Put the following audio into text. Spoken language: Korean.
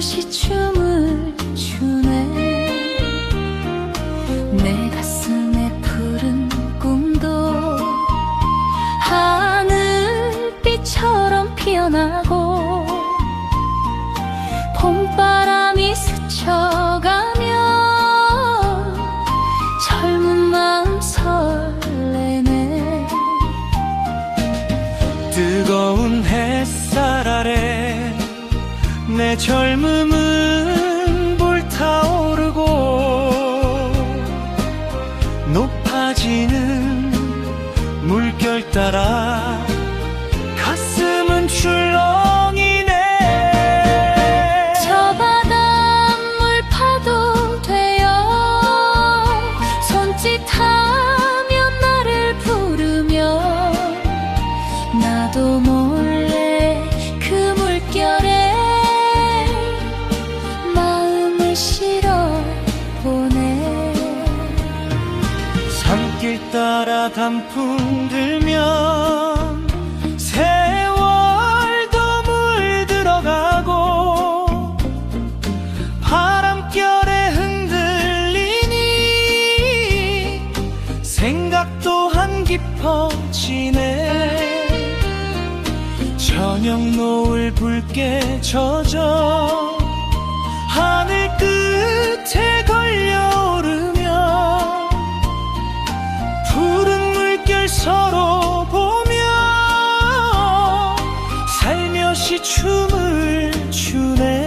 다시 춤을 추네. 내 가슴에 푸른 꿈도 하늘빛처럼 피어나고 봄 내 젊음은 불타오르고 높아지는 물결 따라 가슴은 출렁 길 따라 단풍 들면 세월도 물들어가고 바람결에 흔들리니 생각 또한 깊어지네 저녁 노을 붉게 젖어 하늘 끝 살며시 춤을 추네